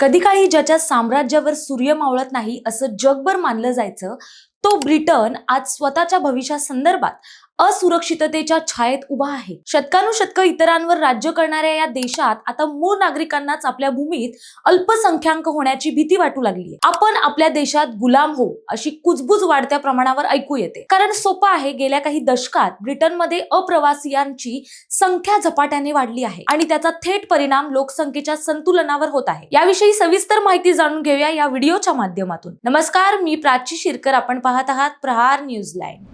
कधी काळी ज्याच्या साम्राज्यावर सूर्य मावळत नाही असं जगभर मानलं जायचं तो ब्रिटन आज स्वतःच्या भविष्यासंदर्भात असुरक्षिततेच्या छायेत उभा आहे. शतकानुशतक इतरांवर राज्य करणाऱ्या या देशात आता मूळ नागरिकांनाच आपल्या भूमीत अल्पसंख्याक होण्याची भीती वाटू लागली आपण आपल्या देशात गुलाम हो अशी कुजबुज वाढत्या प्रमाणावर ऐकू येते. कारण सोपं आहे गेल्या काही दशकात ब्रिटनमध्ये अप्रवासियांची संख्या झपाट्याने वाढली आहे आणि त्याचा थेट परिणाम लोकसंख्येच्या संतुलनावर होत आहे. याविषयी सविस्तर माहिती जाणून घेऊया या व्हिडिओच्या माध्यमातून. नमस्कार मी प्राची शिरकर. आपण पाहत आहात प्रहार न्यूज लाईन.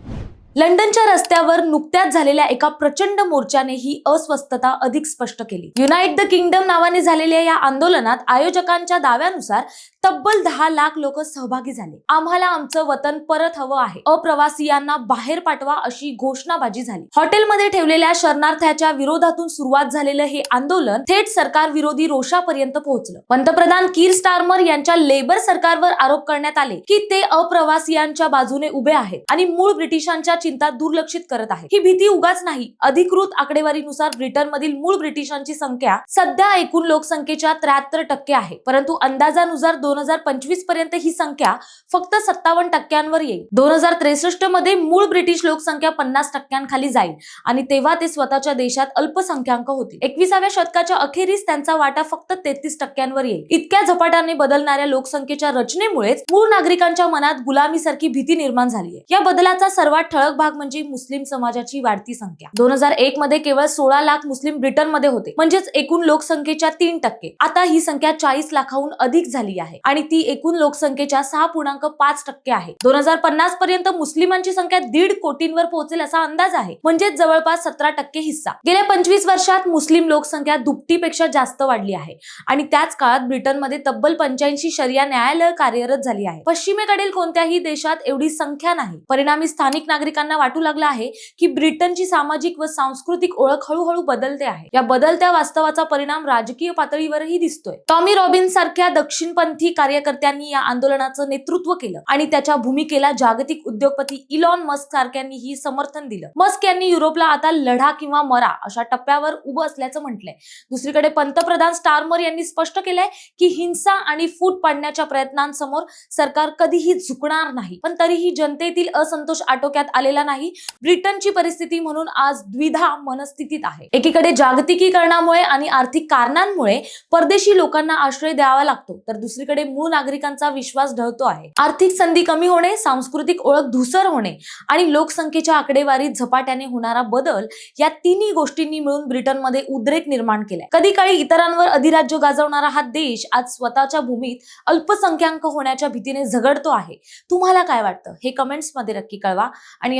लंडनच्या रस्त्यावर नुकत्याच झालेल्या एका प्रचंड मोर्चाने ही अस्वस्थता अधिक स्पष्ट केली. युनाइट द किंगडम नावाने झालेल्या या आंदोलनात आयोजकांच्या दाव्यानुसार तब्बल दहा लाख लोक सहभागी झाले. आम्हाला आमचं वतन परत हवं आहे. अप्रवासियांना बाहेर पाठवा अशी घोषणाबाजी झाली. हॉटेलमध्ये ठेवलेल्या शरणार्थ्याच्या विरोधातून सुरुवात झालेलं हे आंदोलन थेट सरकार विरोधी रोषापर्यंत पोहोचलं. पंतप्रधान कीर स्टार्मर यांच्या लेबर सरकारवर आरोप करण्यात आले की ते अप्रवासियांच्या बाजूने उभे आहेत आणि मूळ ब्रिटिशांच्या चिंता दुर्लक्षित करत आहे. ही भीती उगाच नाही. अधिकृत आकडेवारीनुसार ब्रिटनमधील मूळ ब्रिटिशांची संख्या सध्या एकूण लोकसंख्येच्या त्र्याहत्तर टक्के आहे. परंतु अंदाजानुसार दोन हजार पंचवीसपर्यंत ही संख्या फक्त सत्तावन्न टक्क्यांवर येईल. दोन हजार त्रेसष्टमध्ये मूळ ब्रिटिश लोकसंख्या पन्नास टक्क्यांखाली जाईल आणि तेव्हा ते स्वतःच्या देशात अल्पसंख्याक होतील. एकविसाव्या शतकाच्या अखेरीस त्यांचा वाटा फक्त तेहतीस टक्क्यांवर येईल. इतक्या झपाट्याने बदलणाऱ्या लोकसंख्येच्या रचनेमुळेच मूळ नागरिकांच्या मनात गुलामीसारखी भीती निर्माण झाली आहे. या बदलाचा सर्वात ठळक भाग म्हणजे मुस्लिम समाजाची वाढती संख्या. दोन हजार एक मध्ये केवळ सोळा लाख मुस्लिम ब्रिटनमध्ये होते. म्हणजेच एकूण लोकसंख्येच्या तीन टक्के. आता ही संख्या चाळीस लाखाहून अधिक झाली आहे आणि ती एकूण लोकसंख्येच्या सहा पूर्णांक पाच टक्के आहे. दोन हजार पन्नास पर्यंत मुस्लिमांची संख्या दीड कोटींवर पोहोचेल असा अंदाज आहे. म्हणजेच जवळपास सतरा टक्के हिस्सा. गेल्या पंचवीस वर्षात मुस्लिम लोकसंख्या दुपटीपेक्षा जास्त वाढली आहे आणि त्याच काळात ब्रिटनमध्ये तब्बल पंच्याऐंशी शरिया न्यायालय कार्यरत झाली आहे. पश्चिमेकडील कोणत्याही देशात एवढी संख्या नाही. परिणामी स्थानिक नागरिकांना वाटू लागला आहे की ब्रिटनची सामाजिक व सांस्कृतिक ओळख हळूहळू बदलते आहे. या बदलत्या वास्तवाचा परिणाम राजकीय पातळीवरही दिसतोय. टॉमी रॉबिन सारख्या दक्षिणपंथी कार्यकर्त्यांनी या आंदोलनाचं नेतृत्व केलं आणि त्याच्या भूमिकेला जागतिक उद्योगपती इलॉन मस्क सारख्यांनीही समर्थन दिलं. मस्क यांनी युरोपला आता लढा किंवा मरा अशा टप्प्यावर उभं असल्याचं म्हटलंय. दुसरीकडे पंतप्रधान स्टारमर यांनी स्पष्ट केलंय की हिंसा आणि फूट पाडण्याच्या प्रयत्नांसमोर सरकार कधीही झुकणार नाही. पण तरीही जनतेतील असंतोष आटोक्यात आलेला नाही. ब्रिटनची परिस्थिती म्हणून आज द्विधा मनस्थितीत आहे. एकीकडे जागतिकीकरणामुळे आणि आर्थिक कारणांमुळे परदेशी लोकांना आश्रय द्यावा लागतो तर दुसरीकडे मूळ नागरिकांचा विश्वास ढळतो आहे. आर्थिक संधी कमी होणे सांस्कृतिक ओळख धुसर होणे आणि लोकसंख्येच्या आकडेवारीत झपाट्याने होणारा बदल या तिन्ही गोष्टींनी मिळून ब्रिटनमध्ये उद्रेक निर्माण केलाय. कधी काळी इतरांवर अधिराज्य गाजवणारा हा देश आज स्वतःच्या भूमीत अल्पसंख्याक होण्याच्या भीतीने झगडतो आहे. तुम्हाला काय वाटतं? हे कमेंट्समध्ये नक्की कळवा आणि